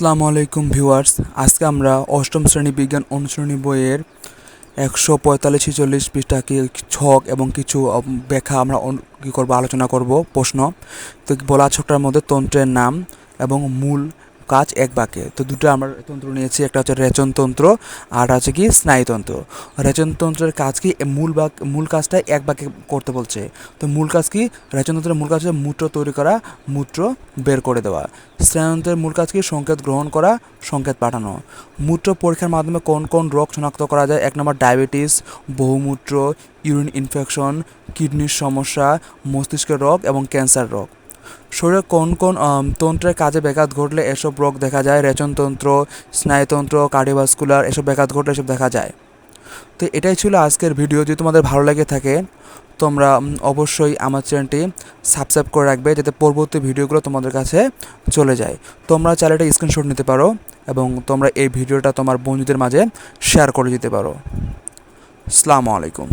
আসসালামু আলাইকুম ভিউয়ার্স। আজকে আমরা অষ্টম শ্রেণি বিজ্ঞান অনুশ্রেণী বইয়ের একশো পঁয়তাল্লিশ, ছিচল্লিশ পৃষ্ঠাকে ছক এবং কিছু ব্যাখ্যা আমরা কী করব, আলোচনা করব, প্রশ্ন। তো বলা ছকটার মধ্যে তন্ত্রের নাম এবং মূল কাজ এক বাক্যে। তো দুটো আমরা তন্ত্র নিয়েছি, একটা হচ্ছে রেচনতন্ত্র আর হচ্ছে কি স্নায়ুতন্ত্র রেচনতন্ত্রের কাজ কি মূল বাক, মূল কাজটা এক বাক্যে করতে বলছে। তো মূল কাজ কি? রেচনতন্ত্রের মূল কাজ হচ্ছে মূত্র তৈরি করা, মূত্র বের করে দেওয়া। স্নায়ুতন্ত্রের মূল কাজ কি? সংকেত গ্রহণ করা, সংকেত পাঠানো। মূত্র পরীক্ষার মাধ্যমে কোন কোন রোগ শনাক্ত করা যায়? এক নম্বর ডায়াবেটিস, বহুমূত্র, ইউরিন ইনফেকশন, কিডনির সমস্যা, মস্তিষ্কের রোগ এবং ক্যান্সার রোগ। শরীরে কোন কোন তন্ত্রের কাজে ব্যাঘাত ঘটলে এসব রোগ দেখা যায়? রেচনতন্ত্র স্নায়ুতন্ত্র কার্ডিওভাস্কুলার, এসব ব্যাঘাত ঘটলে এসব দেখা যায়। তো এটাই ছিল আজকের ভিডিও। যদি তোমাদের ভালো লেগে থাকে, তোমরা অবশ্যই আমার চ্যানেলটি সাবস্ক্রাইব করে রাখবে যাতে পরবর্তী ভিডিওগুলো তোমাদের কাছে চলে যায়। তোমরা এটা স্ক্রিনশট নিতে পারো এবং তোমরা এই ভিডিওটা তোমার বন্ধুদের মাঝে শেয়ার করে দিতে পারো। আসসালামু আলাইকুম।